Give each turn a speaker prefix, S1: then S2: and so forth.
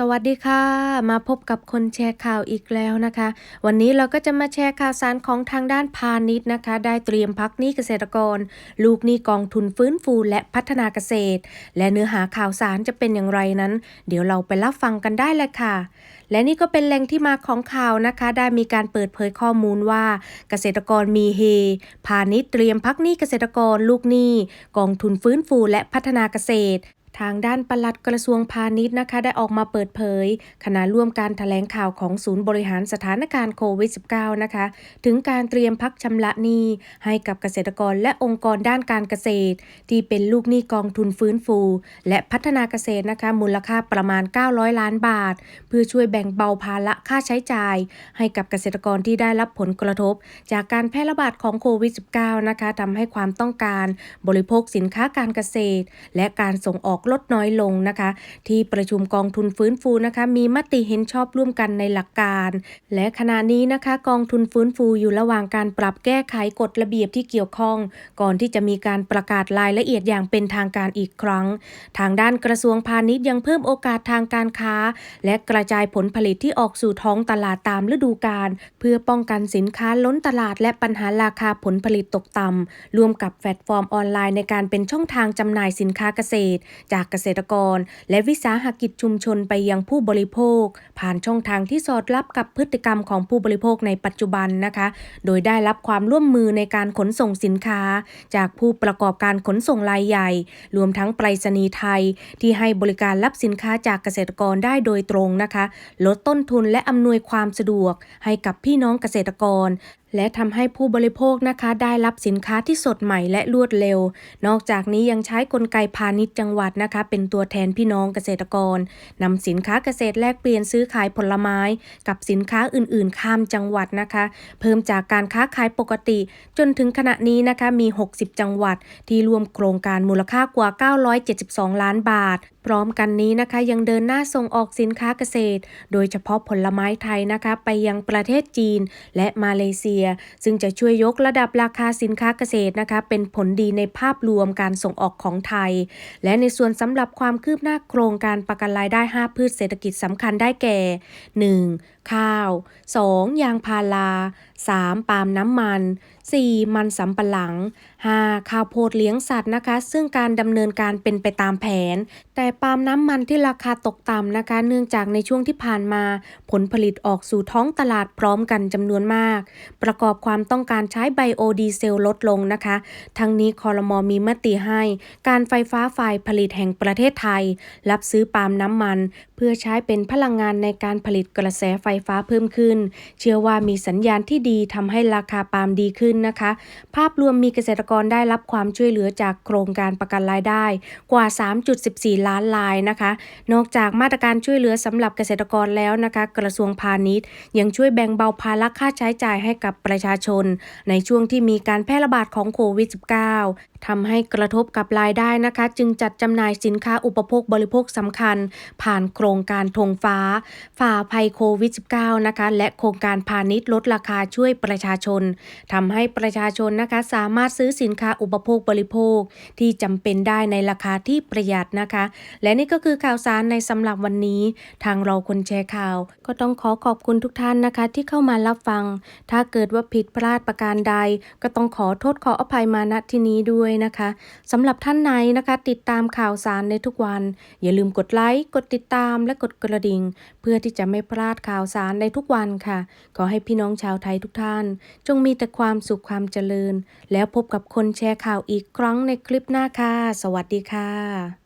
S1: สวัสดีค่ะ มาพบกับคนแชร์ข่าวอีกแล้วนะคะ วันนี้เราก็จะมาแชร์ข่าวสารของทางด้านพาณิชย์นะคะ ได้เตรียมพักหนี้เกษตรกร ลูกหนี้กองทุนฟื้นฟูและพัฒนาเกษตร และเนื้อหาข่าวสารจะเป็นอย่างไรนั้น เดี๋ยวเราไปรับฟังกันได้เลยค่ะ และนี่ก็เป็นแหล่งที่มาของข่าวนะคะ ได้มีการเปิดเผยข้อมูลว่า เกษตรกรมีเฮพาณิชย์เตรียมพักหนี้เกษตรกร ลูกหนี้กองทุนฟื้นฟูและพัฒนาเกษตร ทางด้านปลัดกระทรวงพาณิชย์นะคะ ได้ออกมาเปิดเผยขณะร่วมการถแถลงข่าวของศูนย์บริหารสถานการณ์โควิด -19 นะคะ ถึงการเตรียมพักชำระหนี้ให้กับเกษตรกรและองค์กรด้านการเกษตร ที่เป็นลูกหนี้กองทุนฟื้นฟู และพัฒนาเกษตรนะคะมูลค่าประมาณ 900 ล้านบาท เพื่อช่วยแบ่งเบาภาระค่าใช้จ่าย ให้กับเกษตรกรที่ได้รับผลกระทบ จากการแพร่ระบาดของโควิด -19 นะคะทำให้ความต้องการบริโภคสินค้าการเกษตร และการส่งออกลดน้อยลงนะคะ ที่ประชุมกองทุนฟื้นฟูนะคะ มีมติเห็นชอบร่วมกันในหลักการ และขณะนี้นะคะ กองทุนฟื้นฟูอยู่ระหว่างการปรับแก้ไขกฎระเบียบที่เกี่ยวข้อง ก่อนที่จะมีการประกาศรายละเอียดอย่างเป็นทางการอีกครั้ง ทางด้านกระทรวงพาณิชย์ยังเพิ่มโอกาสทางการค้า และกระจายผลผลิตที่ออกสู่ท้องตลาดตามฤดูกาลเพื่อป้องกันสินค้าล้นตลาด และปัญหาราคาผลผลิตตกต่ำรวมกับแพลตฟอร์มออนไลน์ในการเป็นช่องทางจำหน่ายสินค้าเกษตรจากเกษตรกร และวิสาหกิจชุมชนไปยังผู้บริโภค ผ่านช่องทางที่สอดรับกับพฤติกรรมของผู้บริโภคในปัจจุบันนะคะ โดยได้รับความร่วมมือในการขนส่งสินค้า จากผู้ประกอบการขนส่งรายใหญ่ รวมทั้งไปรษณีย์ไทย ที่ให้บริการรับสินค้าจากเกษตรกรได้โดยตรงนะคะ ลดต้นทุนและอำนวยความสะดวกให้กับพี่น้องเกษตรกรและทำให้ผู้บริโภคนะคะได้รับสินค้าที่สดใหม่และรวดเร็ว นอกจากนี้ยังใช้กลไกพาณิชย์จังหวัดนะคะ เป็นตัวแทนพี่น้องเกษตรกรนำสินค้าเกษตรแลกเปลี่ยนซื้อขายผลไม้ กับสินค้าอื่น ๆ ข้ามจังหวัดนะคะ เพิ่มจากการค้าขายปกติ จนถึงขณะนี้นะคะมี 60 จังหวัด ที่รวมโครงการมูลค่ากว่า 972 ล้านบาท พร้อมกันนี้นะคะยังเดินหน้าส่งออกสินค้าเกษตร โดยเฉพาะผลไม้ไทยนะคะ ไปยังประเทศจีน และมาเลเซียซึ่งจะช่วยยกระดับราคาสินค้าเกษตรนะคะเป็นผลดีในภาพรวมการส่งออกของไทย และในส่วนสำหรับความคืบหน้าโครงการประกันรายได้ 5 พืชเศรษฐกิจสำคัญได้แก่ 1. ข้าว 2. ยางพารา 3. ปาล์มน้ำมัน 4. มันสำปะหลัง 5. ข้าวโพดเลี้ยงสัตว์นะคะ ซึ่งการดำเนินการเป็นไปตามแผน แต่ปาล์มน้ำมันที่ราคาตกต่ำนะคะ เนื่องจากในช่วงที่ผ่านมา ผลผลิตออกสู่ท้องตลาดพร้อมกันจำนวนมาก ประกอบความต้องการใช้ไบโอดีเซลลดลงนะคะ ทั้งนี้คอรมอมีมติให้ การไฟฟ้าฝ่ายผลิตแห่งประเทศไทย รับซื้อปาล์มน้ำมัน เพื่อใช้เป็นพลังงานในการผลิตกระแสไฟฟ้าเพิ่มขึ้น เชื่อว่ามีสัญญาณที่ดีทำให้ราคาปาล์มดีขึ้นนะคะ ภาพรวมมีเกษตรกรได้รับความช่วยเหลือจากโครงการประกันรายได้กว่า 3.14 ล้านรายนะคะ นอกจากมาตรการช่วยเหลือสำหรับเกษตรกรแล้วนะคะ กระทรวงพาณิชย์ ยังช่วยแบ่งเบาภาระค่าใช้จ่ายให้กับประชาชน ในช่วงที่มีการแพร่ระบาดของโควิด -19 ทำให้กระทบกับรายได้นะคะ จึงจัดจำหน่ายสินค้าอุปโภคบริโภคสำคัญ ผ่านโครงการธงฟ้า ฝ่าภัยโควิด -19 นะคะ และโครงการพาณิชย์ลดราคาช่วยประชาชนทำให้ประชาชนนะคะสามารถซื้อสินค้าอุปโภคบริโภค ที่จำเป็นได้ในราคาที่ประหยัดนะคะ และนี่ก็คือข่าวสารในสำหรับวันนี้ ทางเราคนแชร์ข่าว ก็ต้องขอขอบคุณทุกท่านนะคะ ที่เข้ามารับฟัง ถ้าเกิดว่าผิดพลาดประการใด ก็ต้องขอโทษขออภัยมาณที่นี้ด้วยนะคะสำหรับท่านไหนนะคะ ติดตามข่าวสารในทุกวัน อย่าลืมกดไลค์กดติดตามและกดกระดิ่ง เพื่อที่จะไม่พลาดข่าวสารในทุกวันค่ะ ขอให้พี่น้องชาวไทยทุกท่าน จงมีแต่ความสุขความเจริญ แล้วพบกับคนแชร์ข่าวอีกครั้งในคลิปหน้าค่ะ สวัสดีค่ะ